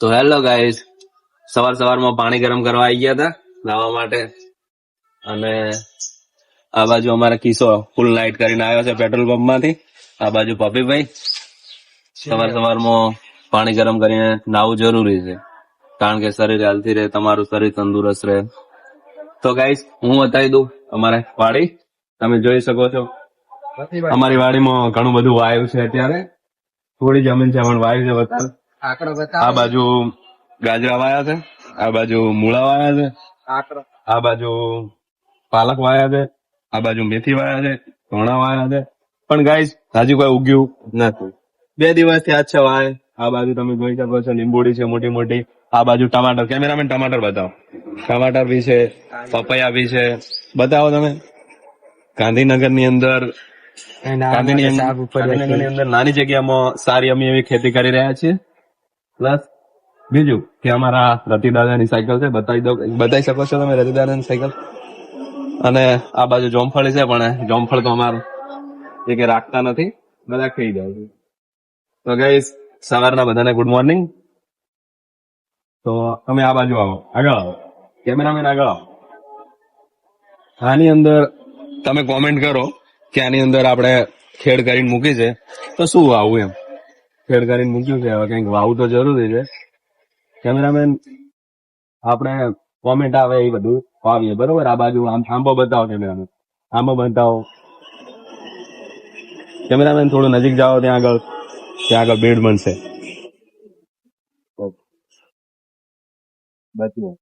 તો hello guys સવાર સવારમાં પાણી ગરમ કરવા આવી ગયા હતા નાવા માટે. અને આ બાજુ અમારે કિસ્સો ફૂલ લાઇટ કરીને આવ્યો છે પેટ્રોલ પંપમાંથી. આ બાજુ પપીભાઈ સવાર સવારમાં પાણી ગરમ કરીને નાવું જરૂરી છે. કારણ કે શરીર હેલ્થી રહે તમારું શરીર તંદુરસ્ત રહે. તો ગાઈસ હું બતાવી દઉં અમારે વાડી. તમે જોઈ શકો છો. અમારી વાડીમાં ઘણું બધું વાયુ છે અત્યારે. થોડી જમીન છે પણ વાયુ છે વધારે. આંકડો આ બાજુ ગાજરા વાયા છે આ બાજુ મૂળા વાયા છે આંકડો. આ બાજુ પાલક વાયા છે આ બાજુ મેથી વાયા છે ધોણા વાયા છે. પણ ગાઈસ હજી કોઈ ઉગ્યું નથી. બે દિવસથી આજ છે વાય. આ બાજુ તમે જોઈ શકો છો લીંબુડી છે મોટી મોટી. આ બાજુ ટમાટર. કેમેરામેન ટમાટર બતાવો. ટમાટર બી છે પપૈયા બી છે. બતાવો તમે. ગાંધીનગરની અંદર ગાંધીની ગાંધીનગરની અંદર નાની જગ્યામાં સારી અમે એવી ખેતી કરી રહ્યા છીએ. પ્લસ બીજું, કે અમારા રતિદાદાની સાયકલ છે, બતાવી દો બતાવી શકો છો તમે રતિદાદાની સાયકલ? અને આ બાજુ જોમફળી છે, પણ જોમફળ તો અમારું જે કે રાખતા નથી. બધા ખાઈ છે. તો ગઈસ સવારના બધાને ગુડ મોર્નિંગ તો તમે આ બાજુ આવો. આગળ આવો. કેમેરામેન આગળ આવો. આની અંદર તમે કોમેન્ટ કરો કે આની અંદર આપણે ખેડ કરીને મૂકી છે. તો શું આવું એમ? ખેડ કરીને મૂક્યું છે. હવે કંઈક વાવું તો જરૂરી છે. કેમેરામેન, આપણે કોમેન્ટ આવે એ બધું વાવીએ. બરોબર? આ બાજુ આમ આંબો બતાવો કેમેરામેન. આંબો બતાવો. કેમેરામેન, થોડું નજીક જાઓ ત્યાં આગળ. ત્યાં આગળ બેડ બનશે. બચ્યું